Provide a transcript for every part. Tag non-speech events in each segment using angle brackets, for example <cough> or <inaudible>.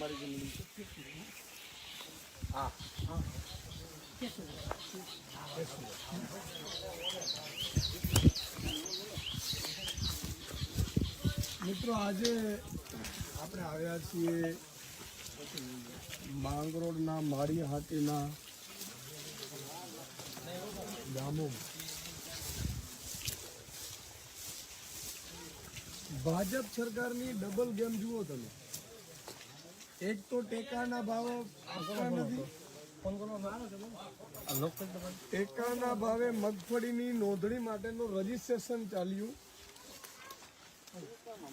તમારી જમીન છે. હા. મિત્રો, આજે આપણે આવ્યા છીએ માંગરોળના માળી હાટીના ગામોમાં. ભાજપ સરકારની ડબલ ગેમ જુઓ તમે. એક તો ટેકાના ભાવે આપતા નથી. ટેકાના ભાવે મગફળીની નોંધણી માટેનું રજીસ્ટ્રેશન ચાલ્યું.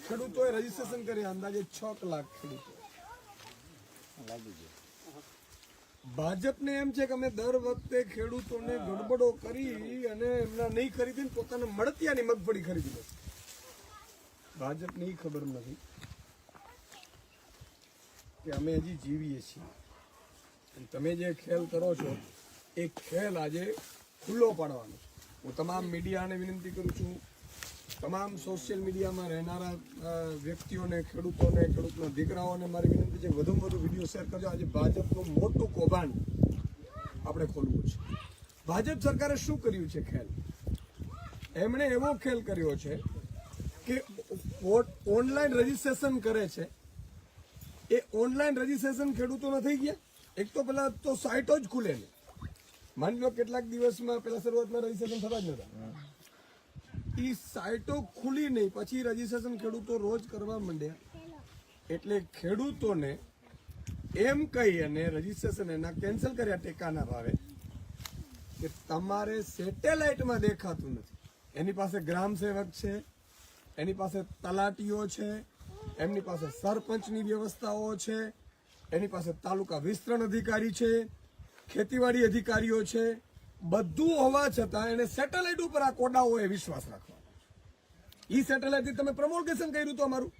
ખેડૂતોએ રજીસ્ટ્રેશન કર્યા અંદાજે છ કલાક ખેડૂતો. ભાજપને એમ છે કે અમે દર વખતે ખેડૂતોને ગડબડો કરી અને એમના નહીં ખરીદીને પોતાના મળતિયાની મગફળી ખરીદી લે. ભાજપને ખબર નથી. કે અમે હજી જીવીએ છીએ. તમે જે ખેલ કરો છો, એ ખેલ આજે ખુલ્લો પાડવાનો હું તમામ મીડિયાને વિનંતી કરું છું. તમામ સોશિયલ મીડિયામાં રહેનારા વ્યક્તિઓને, ખેડૂતોને, ખેડૂતના દીકરાઓને મારી વિનંતી છે વધુ વધુ વીડિયો શેર કરજો. આજે ભાજપનું મોટું કૌભાંડ આપણે ખોલવું છે. ભાજપ સરકારે શું કર્યું છે ખેલ? એમણે એવો ખેલ કર્યો છે કે ઓનલાઈન રજીસ્ટ્રેશન કરે છે. એ ઓનલાઈન રજીસ્ટ્રેશન ખેડૂતોના થઈ ગયા. એક તો પેલા તો સાઇટો જ ખુલે નહીં. માની લો કેટલાક દિવસમાં પેલા શરૂઆતમાં રજીસ્ટ્રેશન થતા જ નતા. એ સાઇટો ખુલી નહીં, પછી રજીસ્ટ્રેશન ખેડૂતો રોજ કરવા માંડ્યા. એટલે ખેડૂતોને એમ કહી અને રજીસ્ટ્રેશન એના કેન્સલ કર્યા ટેકાના ભાવે કે તમારે સેટેલાઇટમાં દેખાતું નથી. એની પાસે ગ્રામ સેવક છે, એની પાસે તલાટીઓ છે એમની પાસે સરપંચની વ્યવસ્થાઓ છે, એની પાસે તાલુકા વિસ્તરણ અધિકારી છે, ખેતીવાડી અધિકારીઓ છે, બધું હોવા છતાં એને સેટેલાઇટ ઉપર આ કોડાઓએ વિશ્વાસ રાખવાનો. ઈ સેટેલાઇટથી તમે પ્રમોલકેશન કર્યું હતું અમારું.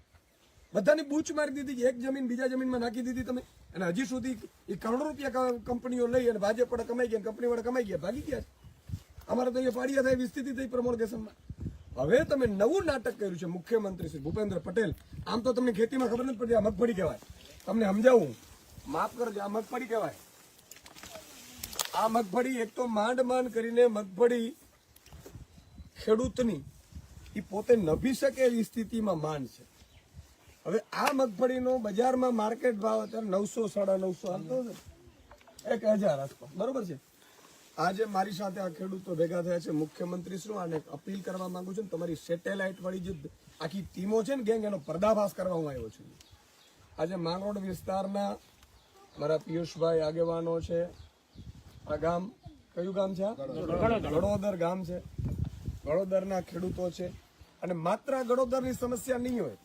બધાની બૂચ મારી દીધી, એક જમીન બીજા જમીનમાં નાખી દીધી તમે. અને હજી સુધી એ કરોડો રૂપિયા કંપનીઓ લઈ અને ભાજપ વાળા કમાઈ ગયા કંપની વાળા કમાઈ ગયા, ભાગી ગયા અમારે તો અહીંયા પાડિયા થાય એવી સ્થિતિ થઈ પ્રમોલ્ગેશનમાં. હવે તમે નવું નાટક કર્યું છે મુખ્યમંત્રી શ્રી ભૂપેન્દ્ર પટેલ. આમ તો તમને ખેતીમાં ખબર નથી પડતી, આ મગફળી કહેવાય. તમને સમજાવું માફ કરજો, આ મગફળી કહેવાય. આ મગફળી એક તો માંડ માંડ કરીને મગફળી ખેડૂતની એ પોતે નભી શકે એવી સ્થિતિમાં માંડ છે. હવે આ મગફળીનો બજારમાં માર્કેટ ભાવ અત્યારે નવસો, સાડા નવસો આવતો છે. એક હજાર આસપાસ. બરોબર છે? આજે મારી સાથે આ ખેડૂતો ભેગા થયા છે. મુખ્યમંત્રી શું આને અપીલ કરવા માંગુ છું તમારી સેટેલાઇટ વાળી જે આખી ટીમો છે ને ગેંગ એનો પર્દાફાશ કરવા હું આવ્યો છું. આજે માંગરોળ વિસ્તારના મારા પિયુષભાઈ આગેવાનો છે. આ ગામ કયું ગામ છે? ગળોદર. ગામ છે. ગળોદરના ખેડૂતો છે. અને માત્ર આ ગળોદરની સમસ્યા નહીં હોય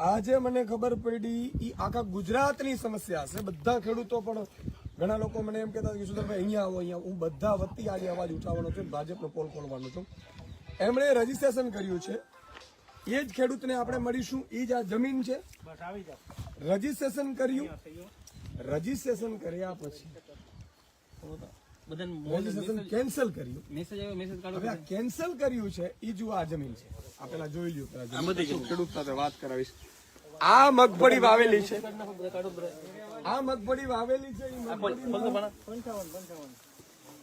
આજે મને ખબર પડી એ આખા ગુજરાતની સમસ્યા છે. બધા ખેડૂતો પણ ઘણા લોકો મને એમ કહેતા હતા કે સુધરભાઈ અહીંયા આવો અહીંયા હું બધા વતી આજે અવાજ ઉઠાવવાનો છું ભાજપનો પોલ ખોલવાનો છું. એમણે રજીસ્ટ્રેશન કર્યું છે. એ જ ખેડૂતને આપણે મળીશું. એ જ આ જમીન છે. રજીસ્ટ્રેશન કર્યું. રજીસ્ટ્રેશન કર્યા પછી. રજીસ્ટ્રેશન કેન્સલ કર્યું. મેસેજ આવ્યો મેસેજ કાઢો હવે આ કેન્સલ કર્યું છે એ જુઓ આ જમીન છે. આ પેલા જોઈ લ્યો પેલા ખેડૂત સાથે વાત કરાવીશ. આ મગફળી વાવેલી છે. આ મગફળી વાવેલી છે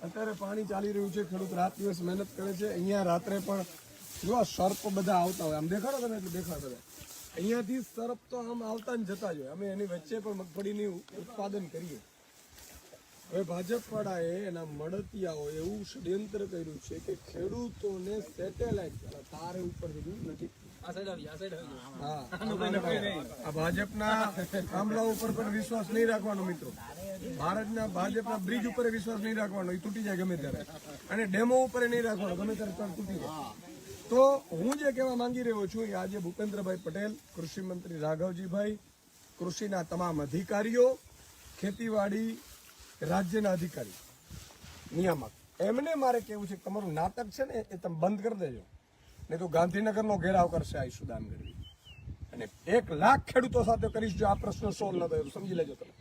અત્યારે પાણી ચાલી રહ્યું છે ખેડૂત રાત દિવસ મહેનત કરે છે. અહીંયા રાત્રે પણ જો આ સર્પ બધા આવતા હોય આમ દેખાડો તમે એટલે દેખાડો તમે. અહીંયાથી સર્પ તો આમ આવતા ને જતા જ હોય. અમે એની વચ્ચે પણ મગફળીની ઉત્પાદન કરીએ. હવે ભાજપવાળાએ એના મળતિયાઓ એવું ષડયંત્ર કર્યું છે કે ખેડૂતોને સેટેલાઇટ તારે ઉપર નથી. આ ભાજપના થાંભલા ઉપર પણ વિશ્વાસ નહીં રાખવાનો મિત્રો. ભારતના ભાજપના બ્રિજ ઉપર વિશ્વાસ નહીં રાખવાનો. એ તૂટી જાય ગમે ત્યારે. અને ડેમો ઉપર નહીં રાખવાનો. ગમે ત્યારે તૂટી જાય. તો હું જે કહેવા માંગી રહ્યો છું એ આજે ભૂપેન્દ્રભાઈ પટેલ, કૃષિ મંત્રી રાઘવજીભાઈ, કૃષિના તમામ અધિકારીઓ, ખેતીવાડી રાજ્યના અધિકારી. નિયામક. એમને મારે કેવું છે તમારું નાટક છે ને એ તમે બંધ કરી દેજો. નહીં તો ગાંધીનગરનો ઘેરાવ કરશે આ સુદાન ગઢવી અને એક લાખ ખેડૂતો સાથે કરીશ જો આ પ્રશ્ન સોલ્વ ન થયો સમજી લેજો તમે.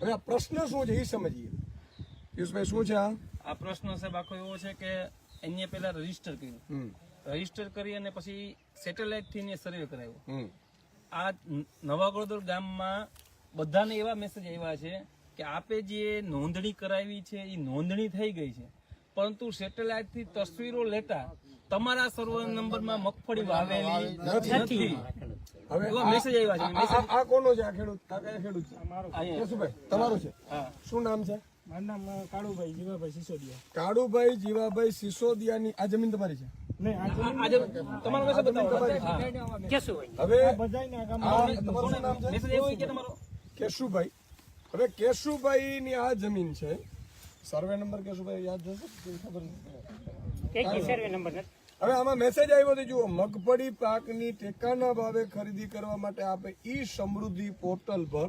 હવે આ પ્રશ્ન શું છે એ સમજીએ. પિયુષભાઈ શું છે આ? આ પ્રશ્ન સાહેબ આખો એવો છે કે એને પહેલા રજિસ્ટર કર્યું. રજિસ્ટર કરી અને પછી સેટેલાઇટથી એને સર્વે કરાવ્યો. આ નવા ગોળદોર ગામમાં બધાને એવા મેસેજ આવ્યા છે કે આપે જે નોંધણી કરાવી છે એ નોંધણી થઈ ગઈ છે. પરંતુ સેટેલાઇટથી તસવીરો લેતા તમારા સર્વર નંબરમાં મગફળી વાવેલી નથી. હવે મેસેજ આવ્યા છે આ- કોનો છે? આ ખેડૂત આ કયા ખેડૂત છે. કેશુભાઈ તમારું છે? શું નામ છે? મારું નામ કાળુભાઈ જીવાભાઈ સિસોદિયા. કાળુભાઈ જીવાભાઈ સિસોદિયાની આ જમીન તમારી છે? કેશુભાઈ. હવે કેશુભાઈ. ની આ જમીન છે. સર્વે નંબર કેશુભાઈ યાદ જશે? ખબર નથી હવે આમાં મેસેજ આવ્યો હતો જુઓ મગફળી પાકની ટેકાના ભાવે ખરીદી કરવા માટે આપે ઈ સમૃદ્ધિ પોર્ટલ પર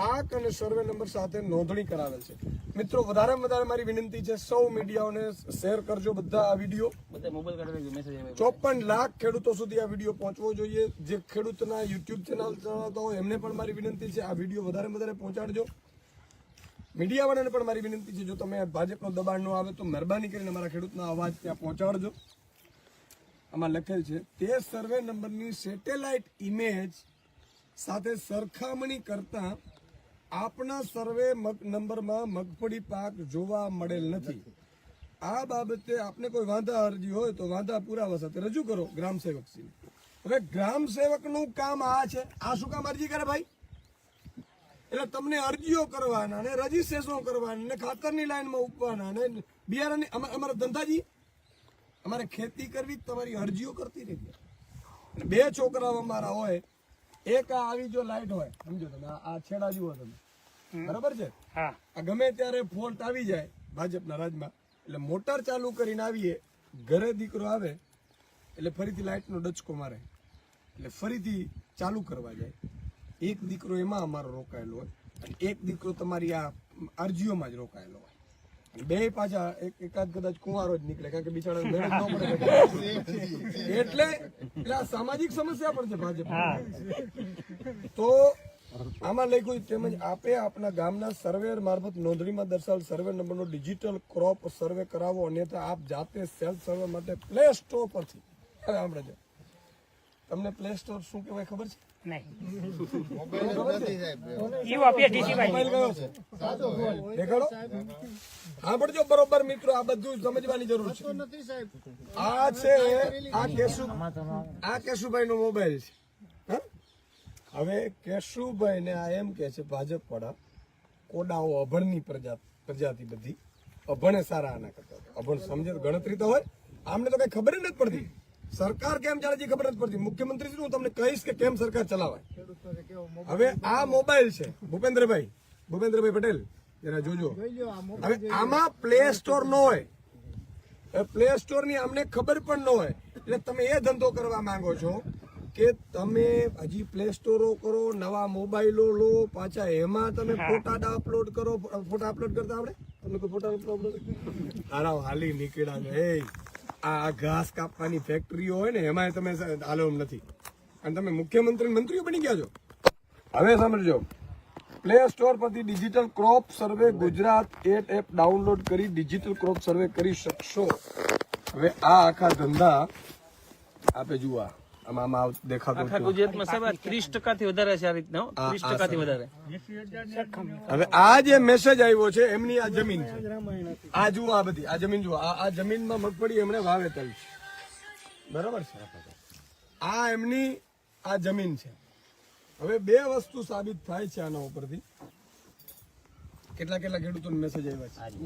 પાક અને સર્વે નંબર સાથે નોંધણી કરાવેલ છે. મિત્રો વધારેમાં વધારે મારી વિનંતી છે સૌ મીડિયાઓને શેર કરજો બધા આ વીડિયો બધા મોબાઈલ કાઢી મેસેજ આવ્યો ચોપન લાખ ખેડૂતો સુધી આ વીડિયો પહોંચવો જોઈએ. જે ખેડૂતના યુટ્યુબ ચેનલ ચલાવતા હોય એમને પણ મારી વિનંતી છે આ વીડિયો વધારે વધારે પહોંચાડજો. મીડિયાવાળાને પણ મારી વિનંતી છે, જો તમે ભાજપનો દબાણ ન આવે તો મહેરબાની કરીને મારા ખેડૂતના અવાજ ત્યાં પહોંચાડજો. આમાં લખેલ છે, તે સર્વે નંબરની સેટેલાઇટ ઇમેજ સાથે સરખામણી કરતા આપણા સર્વે નંબરમાં મગફળી પાક જોવા મળેલ નથી. આ બાબતે આપને કોઈ વાંધા અરજી હોય તો વાંધા પુરાવા સાથે રજૂ કરો ગ્રામ સેવકશ્રીને હવે ગ્રામ સેવકનું કામ આ છે. આ શું કામ અરજી કરે ભાઈ? એટલે તમને અરજીઓ કરવાના ને રજીસ્ટ્રેશન કરવાના ને ખાતરની લાઈનમાં ઉપવાના ને બિયારણની અમારા ધંધાજી અમારે ખેતી કરવી તમારી અરજીઓ કરતી રહી બે છોકરાઓ અમારા હોય એક આ આવી જો લાઈટ હોય સમજો તમે આ- આ છેડા જુઓ તમે. બરાબર છે? આ ગમે ત્યારે ફોલ્ટ આવી જાય ભાજપના રાજમાં એટલે મોટર ચાલુ કરીને આવીએ ઘરે દીકરો આવે એટલે ફરીથી લાઇટનો ડચકો મારે એટલે ફરીથી ચાલુ કરવા જાય. એક દીકરો એમાં અમારો રોકાયેલો હોય અને એક દીકરો તમારી આ અરજીઓમાં જ રોકાયેલો હોય. બે પાછા એક એકાદ કદાચ કુંવારો જ નીકળે કારણ કે બિચારા એટલે એટલે આ સામાજિક સમસ્યા પણ છે ભાજપ તો આમાં લખ્યું છે, તેમજ આપે આપના ગામના સર્વેર મારફત નોંધણીમાં દર્શાવેલ સર્વે નંબરનો ડિજિટલ ક્રોપ સર્વે કરાવો અન્યથા આપ જાતે સેલ્ફ સર્વે માટે પ્લે સ્ટોર પરથી. હવે છે જો તમને પ્લે સ્ટોર શું કહેવાય ખબર છે? સાંભળજો બરોબર મિત્રો આ બધું સમજવાની જરૂર છે. આ છે આ કેશુ આ કેશુભાઈ નો મોબાઈલ છે. હા? હવે કેશુભાઈ ને આ એમ કે છે ભાજપ વાળા કોડાઓ અભણની પ્રજા પ્રજાતિ બધી. અભણે સારા આના કરતા અભણ સમજે તો ગણતરી તો હોય. આમને તો કઈ ખબર જ નથી પડતી. સરકાર કેમ ચાલે છે ખબર નથી પડતી. મુખ્યમંત્રી હું તમને કહીશ કે કેમ સરકાર ચલાવાય હવે આ મોબાઈલ છે. ભૂપેન્દ્રભાઈ ભૂપેન્દ્રભાઈ પટેલ જરા જોજો. હવે આમાં પ્લે સ્ટોર ન હોય. પ્લે સ્ટોરની અમને ખબર પણ ન હોય. એટલે તમે એ ધંધો કરવા માંગો છો કે તમે હજી પ્લે સ્ટોરો કરો નવા મોબાઈલો લો પાછા એમાં તમે ફોટા અપલોડ કરો ફોટા અપલોડ કરતા તમને કોઈ ફોટા અપલોડ હારા હાલી નીકળ્યા એ આ ઘાસ કાપવાની ફેક્ટરીઓ હોય ને એમાં તમે હાલો એમ નથી. અને તમે મુખ્યમંત્રી મંત્રીઓ બની ગયા છો. હવે સમજો પ્લે સ્ટોર પરથી digital crop survey Gujarat at app download કરી ડિજિટલ ક્રોપ સર્વે કરી શકશો. હવે આ આખા ધંધા આપે જુઓ. આમાં દેખાતો ગુજરાતમાં સાહેબ ત્રીસ વધારે છે આ રીતના ત્રીસ આ વધારે. હવે આ જે મેસેજ આવ્યો છે એમની આ જમીન છે. આ જુઓ આ બધી આ જમીન જુઓ. આ આ જમીનમાં મગફળી એમણે વાવેતર છે. બરાબર છે? આ એમની આ જમીન છે. હવે બે વસ્તુ સાબિત થાય છે આના ઉપરથી. કેટલા કેટલા ખેડૂતોને મેસેજ આવ્યા છે?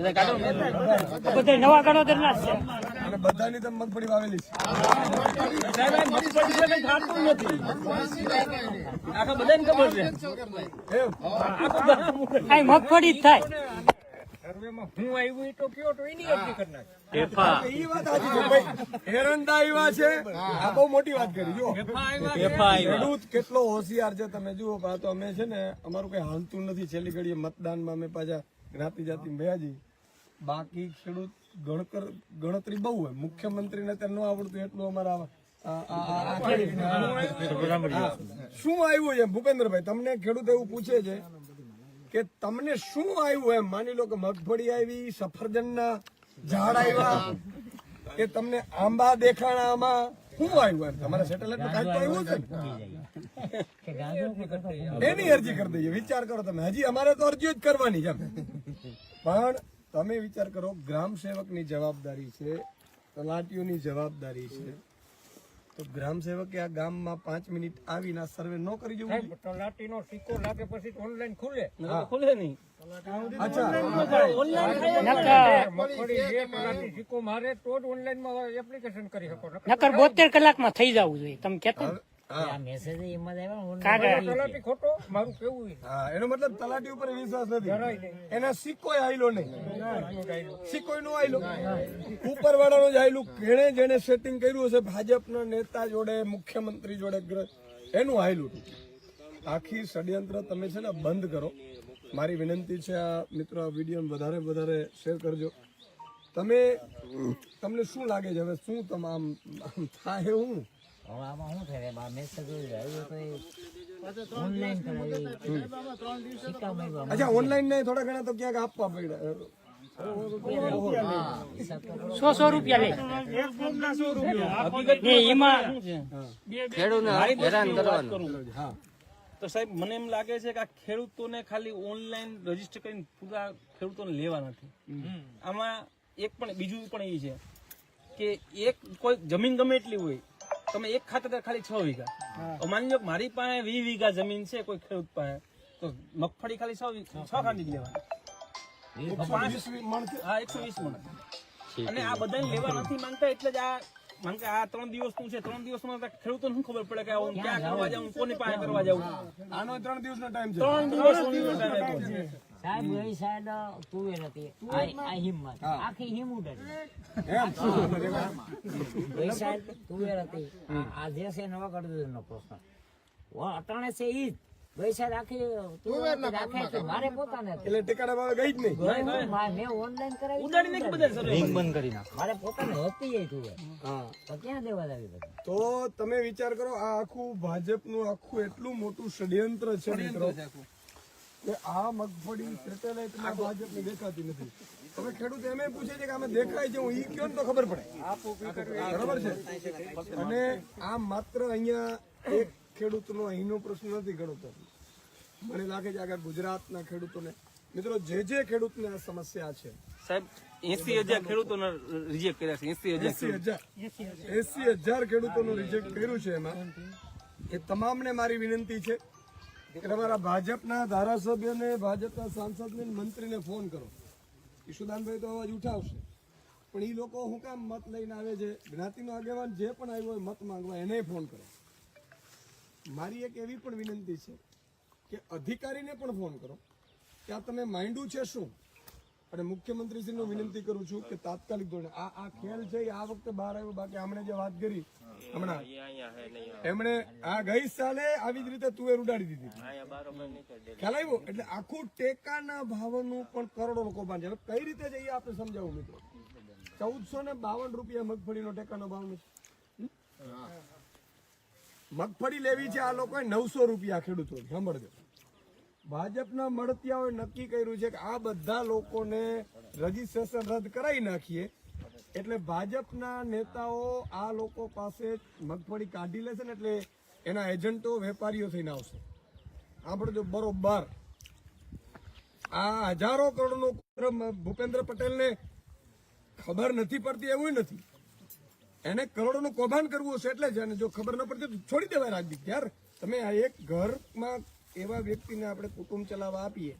બધા નવા છે. અને બધાની તમે મગફળી વાવેલી છે. મગફળી સિવાય કંઈ ખાતું નથી. આખા બધાને ખબર છે? એમ. આખું ગામ આ મગફળી જ થાય. એ એરંડા આવ્યા કરી જુઓ. તો અમે છે ને અમારું કઈ હાલતું નથી. છેલ્લી ઘડીએ મતદાનમાં અમે પાછા જ્ઞાતિ જાતિ ભયાજી. બાકી ખેડૂત ગણકર ગણતરી બહુ હોય. મુખ્યમંત્રીને ત્યાં ન આવડતું એટલું અમારા હા. શું આવ્યું છે? ભૂપેન્દ્રભાઈ તમને ખેડૂત એવું પૂછે છે કે તમને શું આવ્યું એમ? માની લો કે મગફળી આવી, સફરજનના ઝાડ આવ્યા, કે તમને આંબા દેખાણામાં શું આવ્યું એમ? તમારા સેટેલાઇટ કાંઈક તો આવ્યું છે એની અરજી કરી દઈએ વિચાર કરો તમે. હજી અમારે તો અરજીઓ જ કરવાની છે. પણ તમે વિચાર કરો ગ્રામ સેવકની જવાબદારી છે, તલાટીઓની જવાબદારી છે. તો ગ્રામ સેવકે આ ગામમાં પાંચ મિનિટ આવીને આ સર્વે ન કરી જવું? તલાટીનો સિક્કો લાગે પછી ઓનલાઈન ખુલે. ખુલે નહીં. મગફળી જે સિક્કો મારે તો જ ઓનલાઈનમાં એપ્લિકેશન કરી શકો. નકર બોતેર કલાકમાં થઈ જવું જોઈએ. તમે કેતો કાગળ. તલાટી ખોટો? મારું કેવું હા એનો મતલબ તલાટી ઉપર વિશ્વાસ નથી. એના સિક્કોય આયલો નહીં. સિક્કોય નો આયલો. ઉપર વાળાનો જ આયલું. જેણે જેણે સેટિંગ કર્યું હશે ભાજપના નેતા જોડે મુખ્યમંત્રી જોડે એનું આયલું. આખી ષડયંત્ર તમે છે ને બંધ કરો. મારી વિનંતી છે આ મિત્રો આ વીડિયો વધારે વધારે શેર કરજો. તમે તમને શું લાગે છે? હવે શું તમામ આમ થાય હું હવે આમાં શું થાય? બા મેસેજ આવ્યો તો ઓનલાઈન કરાવી અચ્છા ઓનલાઈન નહીં થોડા ઘણા તો ક્યાંક આપવા પડ્યા. તો સો સો રૂપિયા લે. ને એમાં હા. તો સાહેબ મને એમ લાગે છે કે આ ખેડૂતોને ખાલી ઓનલાઈન રજિસ્ટર કરીને પૂરા ખેડૂતોને લેવા નથી. આમાં એક પણ બીજું પણ એ છે કે એક કોઈ જમીન ગમે એટલી હોય તમે એક ખાતર ખાલી છ વીઘા. તો માની લો મારી પાસે વીસ વીઘા જમીન છે કોઈ ખેડૂત પાસે તો મગફળી ખાલી છ છ ખાંડી લેવાની. હા એકસો વીસ મણ. અને આ બધા લેવા નથી માંગતા એટલે જ આ કારણ કે આ ત્રણ દિવસનું છે ત્રણ દિવસમાં ખેડૂતો શું ખબર પડે કે હું ક્યાં કરવા જાઉં કોની પાસે કરવા જાઉં? આનો ત્રણ દિવસ નો ટાઈમ છે. ત્રણ દિવસ છે. સાહેબ સાઈડ તુવેર હતી. આ આખી હિમ સાઈડ તુવેર હતી. આ જે છે નવા ગઢ નો પ્રશ્ન. અટાણે છે ઈ જ. તો તમે વિચાર કરો આ આખું ભાજપનું આખું એટલું મોટું ષડયંત્ર છે મિત્રો. કે આ મગફળી સેટેલાઇટમાં ભાજપની દેખાતી નથી. હવે ખેડૂત એમ પૂછે છે કે અમે દેખાય છે હું ઈ કયો ને તો ખબર પડે? બરાબર છે? અને આ માત્ર અહીંયા એક ખેડૂતનો અહીંનો પ્રશ્ન નથી ખેડૂતો મને લાગે છે કે ગુજરાતના ખેડૂતોને મિત્રો જે જે ખેડૂતને આ સમસ્યા છે સાહેબ એસી હજાર ખેડૂતોને રિજેક્ટ કર્યા છે એસી હજાર એસી હજાર? ખેડૂતોનું રિજેક્ટ કર્યું છે એમાં. એ તમામને મારી વિનંતી છે કે તમારા ભાજપના ધારાસભ્યને, ભાજપના સાંસદને મંત્રીને ફોન કરો. ઈશુદાનભાઈ તો અવાજ ઉઠાવશે. પણ એ લોકો હું કામ મત લઈને આવે છે? જ્ઞાતિનો આગેવાન જે પણ આવ્યો હોય મત માંગવા, એને ફોન કરો. મારી એક એવી પણ વિનંતી છે કે અધિકારીને પણ ફોન કરો કે આ તમે માંડ્યું છે શું? અને મુખ્યમંત્રીશ્રીને વિનંતી કરું છું કે તાત્કાલિક ધોરણે. આ આ ખેલ છે આ વખતે બહાર આવ્યો. બાકી આમણે જે વાત કરી હમણાં. એમણે આ ગઈ સાલે આવી જ રીતે તુવેર ઉડાડી દીધી ખ્યાલ આવ્યો એટલે આખું ટેકાના ભાવનું પણ કરોડો લોકો છે. હવે કઈ રીતે છે એ આપણે સમજાવું મિત્રો? ચૌદસો ને બાવન રૂપિયા મગફળીનો ટેકાનો ભાવ મગફળી લેવી છે આ લોકોએ નવસો રૂપિયા ખેડૂતો સાંભળજો. ભાજપના મળતિયાઓએ નક્કી કર્યું છે કે આ બધા લોકોને રજીસ્ટ્રેશન રદ કરાવી નાખીએ. એટલે ભાજપના નેતાઓ આ લોકો પાસે મગફળી કાઢી લેશે ને એટલે એના એજન્ટો વેપારીઓ થઈને આવશે. આપણે જો બરોબર આ હજારો કરોડનો ભૂપેન્દ્ર પટેલને ખબર નથી પડતી, એવું નથી. એને કરોડોનું કૌભાંડ કરવું હશે એટલે જ, અને જો ખબર ન પડતી તો છોડી દેવાય રાજદીપ. યાર, તમે આ એક ઘરમાં એવા વ્યક્તિને આપણે કુટુંબ ચલાવવા આપીએ.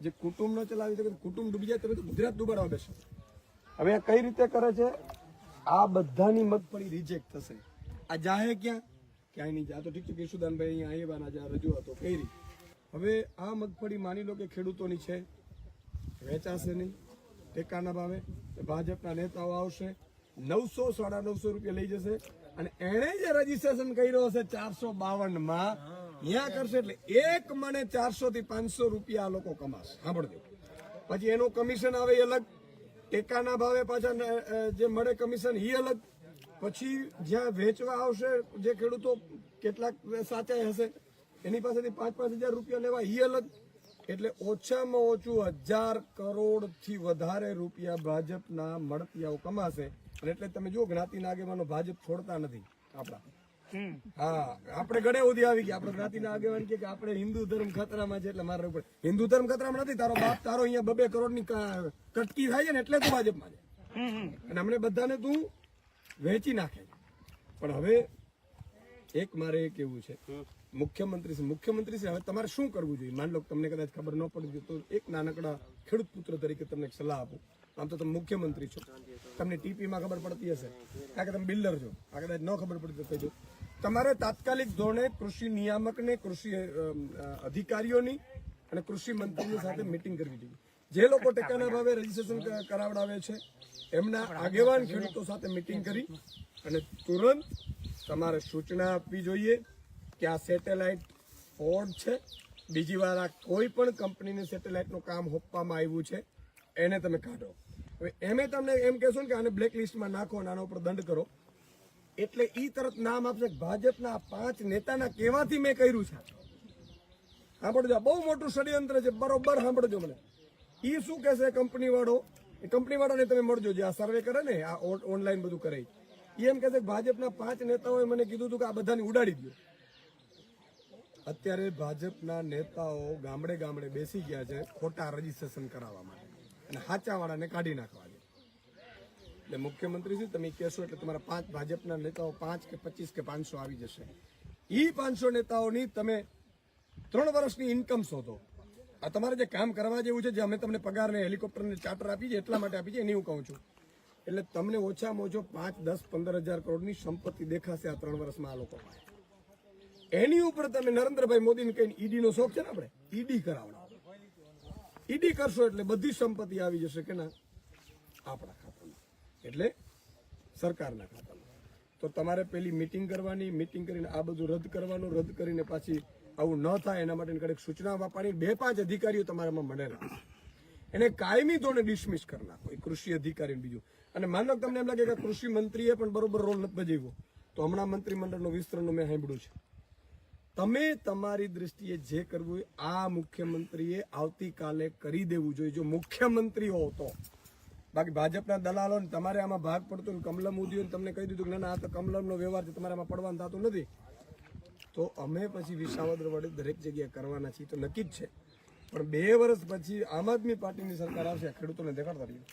જે કુટુંબ ન ચલાવી શકે કુટુંબ ડૂબી જાય તો ગુજરાત ડૂબાડવા બેસો. હવે આ કઈ રીતે કરે છે? આ બધાની મગફળી રિજેક્ટ થશે. આ જાહે ક્યાં? ક્યાંય નહીં જાય. તો ઠીક છે કેશુદાનભાઈ અહીંયા આવ્યાના આ રજૂઆતો કરી. હવે આ મગફળી માની લો કે ખેડૂતોની છે. વેચાશે નહીં. ટેકાના ભાવે. ભાજપના નેતાઓ આવશે. નવસો, સાડા નવસો રૂપિયા લઈ જશે. અને એણે જે રજીસ્ટ્રેશન કર્યો હશે ચારસો બાવનમાં ત્યાં કરશે એટલે એક મને ચારસો થી પાંચસો રૂપિયા આ લોકો કમાશે. સાંભળજો. પછી એનું કમિશન આવે એ અલગ, ટેકાના ભાવે પાછા જે મળે કમિશન એ અલગ. પછી જ્યાં વેચવા આવશે જે ખેડૂતો કેટલાક સાચા હશે, એની પાસેથી પાંચ પાંચ હજાર રૂપિયા લેવા એ અલગ. એટલે ઓછામાં ઓછું હજાર કરોડથી વધારે રૂપિયા ભાજપના મળતિયાઓ કમાશે. એટલે તમે જુઓ જ્ઞાતિના આગેવાનો ભાજપ છોડતા નથી આપણા. હા, આપણે ગળે સુધી આવી ગયા. આપણે જ્ઞાતિના આગેવાન કે આપણે હિન્દુ ધર્મ ખતરામાં છે એટલે મારે ઉપર હિન્દુ ધર્મ ખતરામાં નથી. તારો બાપ, તારો અહીંયા બબે કરોડની ની કટકી થાય છે ને એટલે તું ભાજપમાં છે. અને અમને બધાને તું વહેંચી નાખે પણ હવે એક મારે કેવું છે. મુખ્યમંત્રી છે મુખ્યમંત્રી છે હવે તમારે શું કરવું જોઈએ? માન લો તમને કદાચ ખબર ન પડી તો એક નાનકડા ખેડૂત પુત્ર તરીકે તમને સલાહ આપું. આમ તો તમે મુખ્યમંત્રી છો. તમને ટીપીમાં ખબર પડતી હશે. કારણ કે તમે બિલ્ડર છો. આ કદાચ ન ખબર પડતી તો કહેજો. તમારે તાત્કાલિક ધોરણે કૃષિ નિયામકને, કૃષિ અધિકારીઓની અને કૃષિ મંત્રીની સાથે મિટિંગ કરવી જોઈએ. જે લોકો ટેકાના ભાવે રજીસ્ટ્રેશન કરાવડાવે છે, એમના આગેવાન ખેડૂતો સાથે મિટિંગ કરી અને તુરંત તમારે સૂચના આપવી જોઈએ કે આ સેટેલાઇટ ફ્રોડ છે. બીજી વાર આ કોઈ પણ કંપનીને સેટેલાઇટનું કામ હોપવામાં આવ્યું છે, એને તમે કાઢો. હવે એમે તમને એમ કહેશો ને કે આને બ્લેક લિસ્ટમાં નાખો અને આના ઉપર દંડ કરો. એટલે ઈ તરત નામ આપશે ભાજપના પાંચ નેતાના કહેવાથી મેં કર્યું છે. સાંભળજો બહુ મોટું ષડયંત્ર છે, બરોબર સાંભળજો મને. ઈ શું કહેશે કંપની વાળો એ કંપની વાળાને તમે મળજો જે આ સર્વે કરે ને, આ ઓનલાઈન બધું કરે. એ એમ કહેશે ભાજપના પાંચ નેતાઓએ મને કીધું હતું કે આ બધાને ઉડાડી દો અત્યારે ભાજપના નેતાઓ ગામડે ગામડે બેસી ગયા છે ખોટા રજીસ્ટ્રેશન કરાવવા માટે. અને હાચા વાળાને કાઢી નાખવા એટલે મુખ્યમંત્રી છે, તમે કહેશો એટલે તમારા પાંચ ભાજપના નેતાઓ પાંચ કે પચીસ કે પાંચસો આવી જશે. એ પાંચસો નેતાઓની તમે ત્રણ વર્ષની ઇન્કમ શોધો. આ તમારે જે કામ કરવા જેવું છે, જે અમે તમને પગાર ને હેલિકોપ્ટર ને ચાર્ટર આપી છે, એટલા માટે આપી છે, એની હું કહું છું. એટલે તમને ઓછામાં ઓછો પાંચ, દસ, પંદર હજાર કરોડની સંપત્તિ દેખાશે આ ત્રણ વર્ષમાં આ લોકો એની ઉપર તમે નરેન્દ્રભાઈ મોદીને કહીને ઈડી નો શોખ છે ને આપણે? ઈડી કરાવડાવો ઈડી કરશો એટલે બધી સંપત્તિ આવી જશે કે ના? આપણા. એટલે સરકારના ખાતામાં. તો તમારે પેલી મીટિંગ કરવાની મીટિંગ કરીને આ બધું રદ કરવાનું, રદ કરીને પાછી આવું ન થાય એના માટે કડક સૂચના આપવાની બે પાંચ અધિકારીઓ તમારામાં મળેલા. એને કાયમી ધોરણે ડિસમિસ કરી નાખો. કૃષિ અધિકારી બીજું. અને માનો તમને એમ લાગે કે કૃષિ મંત્રીએ પણ બરોબર રોલ નથી ભજવ્યો. તો હમણાં મંત્રીમંડળનું વિસ્તરણનું મેં સાંભળ્યું છે. તમે તમારી દ્રષ્ટિએ જે કરવું હોય, આ મુખ્યમંત્રીએ આવતીકાલે કરી દેવું જોઈએ. જો મુખ્યમંત્રી હો તો. બાકી ભાજપના દલાલો ને તમારે આમાં ભાગ પડતો ને કમલમ ઉદ્યોગ તમને કહી દીધું કે ના આ તો કમલમનો વ્યવહાર છે, તમારે આમાં પડવાનું થતું નથી. તો અમે પછી વિસાવદર વડે દરેક જગ્યાએ કરવાના છીએ, તો નક્કી જ છે. પણ બે વર્ષ પછી આમ આદમી પાર્ટીની સરકાર આવશે ખેડૂતોને દેખાડતા રહીએ.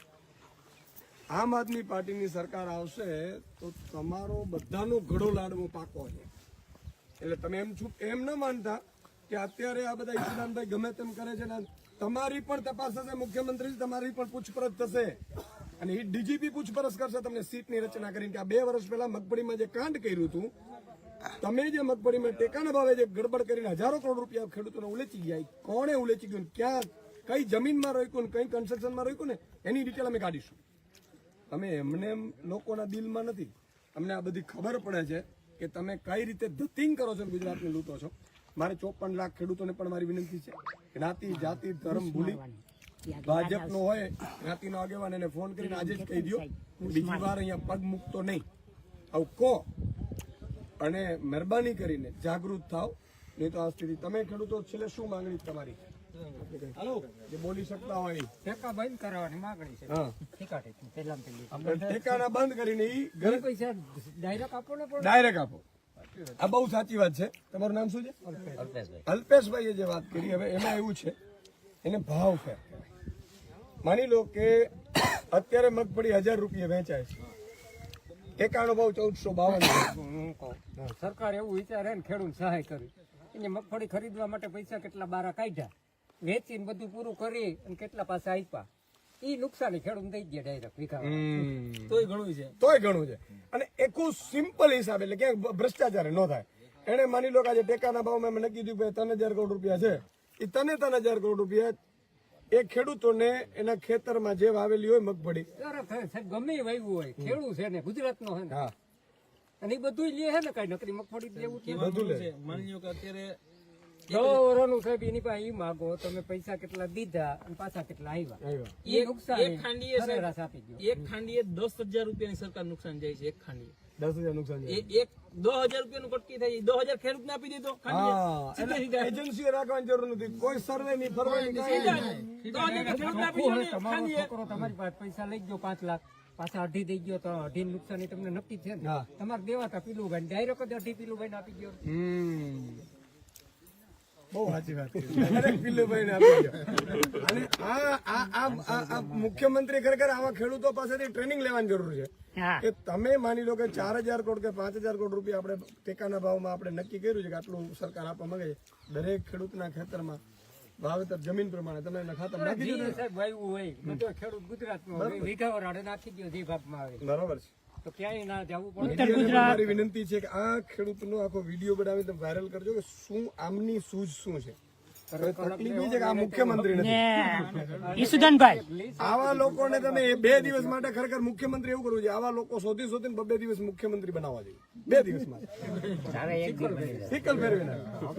આમ આદમી પાર્ટીની સરકાર આવશે તો તમારો બધાનો ઘડો લાડવો પાકો છે. એટલે તમે એમ છું, એમ ન માનતા કે અત્યારે આ બધા ઈસરાનભાઈ ગમે તેમ કરે છે ને તમારી પણ તપાસ થશે, મુખ્યમંત્રી તમારી પણ પૂછપરછ થશે. અને એ ડીજીપી પૂછપરછ કરશે, તમને સીટની રચના કરીને કે આ બે વર્ષ પહેલા મગફળીમાં જે કાંડ કર્યું હતું, તમે જે મગફળીમાં ટેકાના ભાવે જે ગડબડ કરીને હજારો કરોડ રૂપિયા ખેડૂતોને ઉલેચી ગયા કોણે ઉલેચી ગયું ક્યાં, કઈ જમીનમાં રોક્યું ને કઈ કન્સ્ટ્રક્શનમાં રોક્યું ને, એની ડિટેલ અમે કાઢીશું. તમે એમને એમ લોકોના દિલમાં નથી. અમને આ બધી ખબર પડે છે કે તમે કઈ રીતે ધતિંગ કરો છો ગુજરાતને લૂંટો છો. મારે ચોપન લાખ ખેડૂતોને પણ મારી વિનંતી છે. જ્ઞાતિ જાતિ ધર્મ ભૂલી. ભાજપનો હોય જ્ઞાતિનો આગેવાન એને ફોન કરીને આજે જ કહી દો બીજી વાર અહીંયા પગ મૂકતો નહીં. આવું કહો. અને મહેરબાની કરીને જાગૃત થાવ નહીં તો આ સ્થિતિ તમે ખેડૂતો છેલ્લે શું માંગણી તમારી? બોલી શકતા હોય એ. બંધ માંગણી છે. કરીને ઈ ઘરે પૈસા ડાયરેક્ટ આપો ને ડાયરેક્ટ આપો. આ બહુ સાચી વાત છે. તમારું નામ શું છે? અલ્પેશભાઈએ જે વાત કરી હવે એમાં એવું છે એને ભાવ ફેર માની લો કે અત્યારે મગફળી હજાર રૂપિયા વેચાય છે. ટેકાનો ભાવ ચૌદસો બાવન છે. હું કહું સરકાર એવું વિચારે ને ખેડૂત સહાય કરી. એને મગફળી ખરીદવા માટે પૈસા કેટલા બારા કાઢ્યા? વેચીને બધું પૂરું કરી અને કેટલા પાસે આપ્યા? ઈ નુકસાની ખેડૂત દઈ ગયા ડાયરેક્ટ વિકા તોય ઘણું છે. તોય ઘણું છે. અને એ ખૂબ સિમ્પલ હિસાબ એટલે ક્યાંક ભ્રષ્ટાચાર ન થાય. એને માની લો કે આજે ટેકાના ભાવમાં મેં નક્કી દીધું કે ત્રણ હજાર કરોડ રૂપિયા છે. એ તને ત્રણ હજાર કરોડ રૂપિયા એ ખેડૂતોને એના ખેતરમાં જે વાવેલી હોય મગફળી. થાય, સાહેબ ગમે એ વાવ્યું હોય. ખેડૂત છે ને ગુજરાત નો છે ને. હા. અને એ બધું લે છે ને કઈ નકરી મગફળી લેવું બધું માની લો કે અત્યારે દોરોનું સાહેબ એની પાસે માગો તમે પૈસા કેટલા દીધા અને પાછા કેટલા આવ્યા આવ્યા. એ નુકસાન એક ખાંડીએ સરેરાશ આપી દો એક ખાંડીએ દસ હજાર રૂપિયાની સરકાર નુકસાન જાય છે એક ખાંડીએ દસ હજાર નુકસાન એક દસ હજાર રૂપિયાનું કટકી થાય દસ હજાર ખેડૂતને આપી દીધો ખાંડીએ. હા સીધે એટલે સીધા. એજન્સીઓ રાખવાની જરૂર નથી કોઈ સર્વે નહીં ફરવે નહીં કાંઈ નહીં. દસ હજાર ખેડૂતને આપી ચોખ્ખું દીધો હોય, તમારો પાસે પૈસા લઈ ગયો પાંચ લાખ પાછા અઢી દઈ ગયો તો અઢી નુકસાની તમને નક્કી છે ને. તમારે દેવાતા પીલું ભાઈ ડાયરેક્ટ જ અઢી પીલું ભાઈ આપી ગયો. બહુ સાચી વાત કરી. પિલ્લુભાઈને આપી અને આ આ આ આ આ મુખ્યમંત્રી ખરેખર આવા ખેડૂતો પાસેથી ટ્રેનિંગ લેવાની જરૂર છે. કે તમે માની લો કે ચાર હજાર કરોડ કે પાંચ હજાર કરોડ રૂપિયા આપણે ટેકાના ભાવમાં આપણે નક્કી કર્યું છે કે આટલું સરકાર આપવા માંગે છે. દરેક ખેડૂતના ખેતરમાં વાવેતર જમીન પ્રમાણે તમે એના ખાતર નાખી દીધું. સાહેબ વાયુ હોય ખેડૂત ગુજરાતમાં વીઘા વરાડે નાખી દો જે ભાગમાં આવે. બરોબર છે. તો ક્યાંય ના જવું પડે. મારી વિનંતી છે કે આ ખેડૂતનો આખો વીડિયો બનાવી તમે વાયરલ કરજો કે શું આમની સૂઝ શું છે. હવે તકલીફ એ છે કે આ મુખ્યમંત્રી નથી. ને ઈસુદાનભાઈ આવા લોકોને તમે બે દિવસ માટે ખરેખર મુખ્યમંત્રી એવું કરવું છે આવા લોકો શોધી શોધીને બબે દિવસ મુખ્યમંત્રી બનાવવા જોઈએ. બે દિવસ માટે. તારે એક દી બની જાય. સિકલ ફેરવી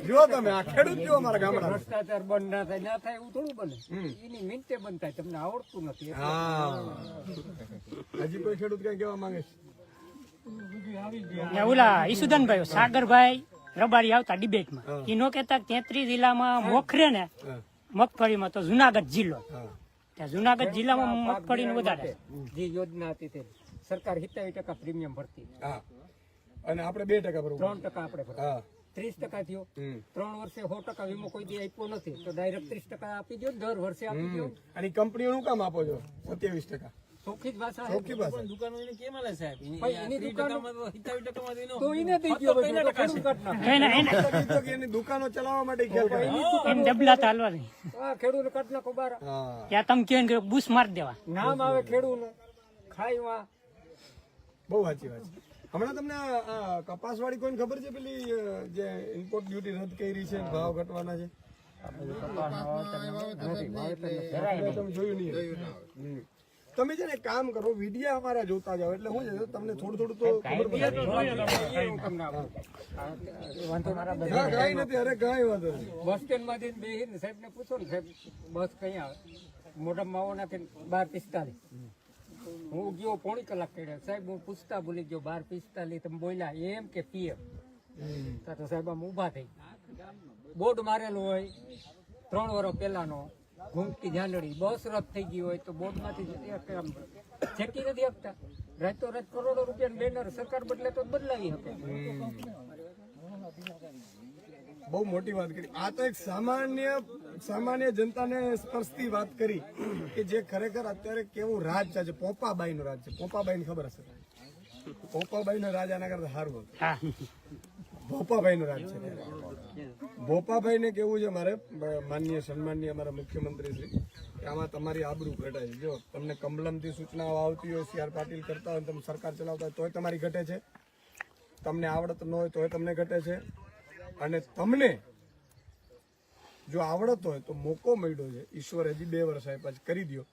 જો તમે આ ખેડૂત જો અમારા ગામડા ભ્રષ્ટાચાર બંધ ના થાય ના થાય એવું થોડું બને. એની મિનિટે બંધ થાય તમને આવડતું નથી. હા. હજી કોઈ ખેડૂત કઈ કહેવા માંગે છે? ને ઓલા ઈસુદાનભાઈ સાગરભાઈ રબારી આવતા ડિબેટમાં. એ નો કહેતા તેત્રીસ જિલ્લામાં મોખરે ને મગફળીમાં તો જુનાગઢ જિલ્લો. ત્યાં જુનાગઢ જિલ્લામાં મગફળીનું વધારે જે યોજના હતી તે સરકાર સિત્તાવીસ ટકા પ્રીમિયમ ભરતી. હા. અને આપણે બે ટકા ભરવું ત્રણ ટકા આપણે ત્રીસ ટકા થયો. ત્રણ વર્ષે સો ટકા વીમો કોઈ દી આપ્યો નથી. તો ડાયરેક્ટ ત્રીસ ટકા આપી દો દર વર્ષે આપી દો અને કંપનીઓનું કામ આપો છો? સત્યાવીસ ટકા. ચોખ્ખી જ ભાષા ચોખ્ખી ભાષા દુકાનો એને કેમ આલે સાહેબ? એની ત્રીસ તો સિત્તાવીસ ટકામાં તો એનો તો એને દઈ ગયો ભાઈ, તો ખેડૂત કાઢ નાખે. એને એને તો એની દુકાનો ચલાવવા માટે ખ્યાલ કરે. એને ડબલા ચાલવા. દે આ ખેડૂત કાઢ નાખો બાર. હા. ત્યાં તમે કે બુશ મારી દેવા. નામ આવે ખેડૂત ખાઈમાં. બહુ સાચી વાત છે. હમણાં તમને આ- વાળી કોઈ કોઈને ખબર છે પેલી જે ઇમ્પોર્ટ ડ્યુટી રદ કરી છે ભાવ ઘટવાના છે? તમે જોયું નહીં. તમે છે ને એક કામ કરો વિડીયા અમારા જોતા જાઓ. એટલે શું છે તમને થોડું થોડું તો ખબર પડે તમને આપું. વાંધો મારા બધા હા નથી અરે ગાય વાંધો બસ સ્ટેન્ડમાંથી બે સાહેબ ને પૂછો ને સાહેબ બસ કઈ આવે? મોટા માવો નાખી બાર પિસ્તાલીસ. હું ગયો પોણી કલાક કર્યા. સાહેબ હું પૂછતા ભૂલી ગયો બાર પિસ્તાલીસ તમે બોલ્યા એમ કે પીએમ. તો સાહેબ આમ ઊભા થઈ. બોર્ડ મારેલું હોય ત્રણ વર્ષ પહેલાનો. ઘૂમતી ઝાંડડી બસ રદ થઈ ગઈ હોય તો બોર્ડમાંથી છેકી નથી આપતા. રાતો રાત કરોડો રૂપિયા બેનર સરકાર બદલે તો બદલાવી શકે. બહુ મોટી વાત કરી. આ તો એક સામાન્ય સામાન્ય જનતાને સ્પર્શતી વાત કરી કે જે ખરેખર અત્યારે કેવું રાજ છે. પોપાબાઈ નું રાજ છે. પોપાબાઈ ખબર હશે? પોપાબાઈ નો રાજ આના કરતા સારું હતું. હા ભોપાભાઈ નું રાજ છે ભોપાભાઈને કેવું છે મારે માનનીય સન્માનીય અમારા મુખ્યમંત્રી શ્રી, કે આમાં તમારી આબરૂ ઘટાય છે. જો તમને કમલમથી સૂચનાઓ આવતી હોય, સી આર પાટીલ કરતા હોય, તમે સરકાર ચલાવતા હોય, તોય તમારી ઘટે છે. તમને આવડત ન હોય, તોય તમને ઘટે છે. અને તમને જો આવડત હોય, તો મોકો મળ્યો છે. ઈશ્વર હજી બે વર્ષ આપ્યા છે, કરી દો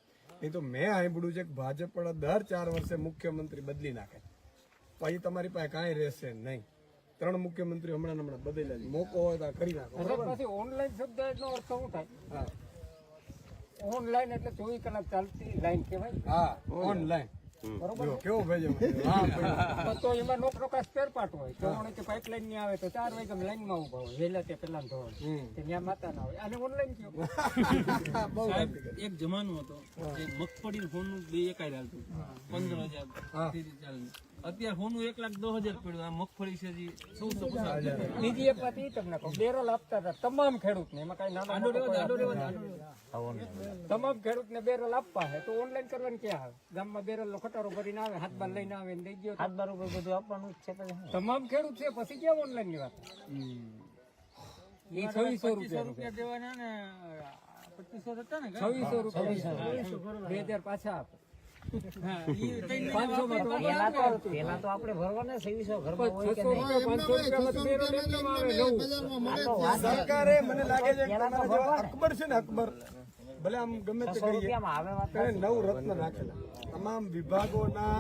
નહીં તો મેં સાંભળ્યું છે કે ભાજપ દર ચાર વર્ષે મુખ્યમંત્રી બદલી નાખે. પછી તમારી પાસે કાંઈ રહેશે નહીં. ત્રણ મુખ્યમંત્રી હમણાં હમણાં બદલ્યા છે. મોકો હોય તો કરી નાખો. પછી ઓનલાઈન શબ્દ નો અર્થ શું થાય? ઓનલાઈન એટલે ચોવીસ કલાક ચાલતી લાઈન કહેવાય. હા ઓનલાઈન જો કેવો ભેજો હા ભાઈ. તો એમાં નોક નોકા સ્પેર પાર્ટ હોય. તો કે પાઇપલાઈનની આવે તો ચાર વાગે લાઈનમાં ઊભા હોય. વહેલા તે પેલા ધોરણ. ત્યાં માતા ના હોય. અને ઓનલાઈન કયો. <laughs> એક જમાનો હતો. મગફળી મગફળી નું બે એકાઈ હાલતું. પંદર હજાર અત્યારે સોનું એક લાખ દસ હજાર પડ્યું. આ મગફળી છે ચૌદસો બીજી એક વાત એ તમને કહું. બેરલ આપતા હતા તમામ ખેડૂત ને એમાં કઈ નાના દે, દે, દે. તમામ ખેડૂત ને બેરલ આપવા હે. તો ઓનલાઈન કરવાની ક્યાં આવે? ગામમાં બેરલ નો ખટારો ભરીને આવે હાથ બાર લઈને આવે લઈ ગયો હાથ બાર ઉપર બધું આપવાનું જ છે તમામ ખેડૂત છે પછી ક્યાં ઓનલાઈનની વાત? એ છવ્વીસો રૂપિયા દેવાના ને પચીસો હતા ને છવ્વીસો રૂપિયા. બે હજાર પાછા આપે. અકબર છે ને અકબર ભલે આમ ગમે તે આવે નવ રત્ન રાખેલા તમામ વિભાગોના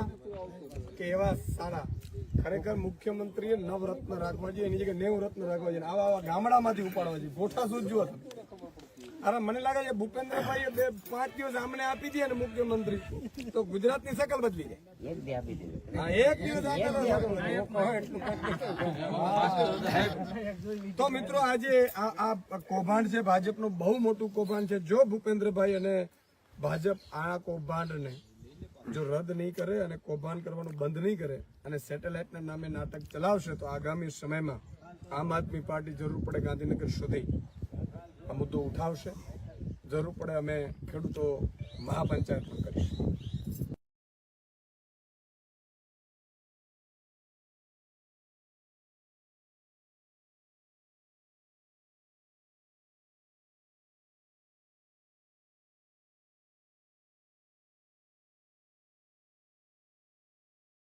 કે એવા સારા ખરેખર મુખ્યમંત્રીએ નવ રત્ન રાખવા જોઈએ, એની જગ્યાએ નેવું રત્ન રાખવા જોઈએ આવા આવા ગામડામાંથી ઉપાડવા જોઈએ. ગોઠા હતો. અરે મને લાગે છે ભૂપેન્દ્રભાઈ બે પાંચ દિવસ આમને આપી દે ને મુખ્યમંત્રી. તો ગુજરાતની સકલ બદલી તો મિત્રો આજે આ કૌભાંડ છે ભાજપનું બહુ મોટું કૌભાંડ છે. જો ભૂપેન્દ્રભાઈ અને ભાજપ આ કૌભાંડને જો રદ નહીં કરે અને કૌભાંડ કરવાનું બંધ નહીં કરે અને સેટેલાઇટના નામે નાટક ચલાવશે તો આગામી સમયમાં આમ આદમી પાર્ટી જરૂર પડે ગાંધીનગર સુધી. આ મુદ્દો ઉઠાવશે. જરૂર પડે અમે ખેડૂતો મહાપંચાયત પણ કરીશું.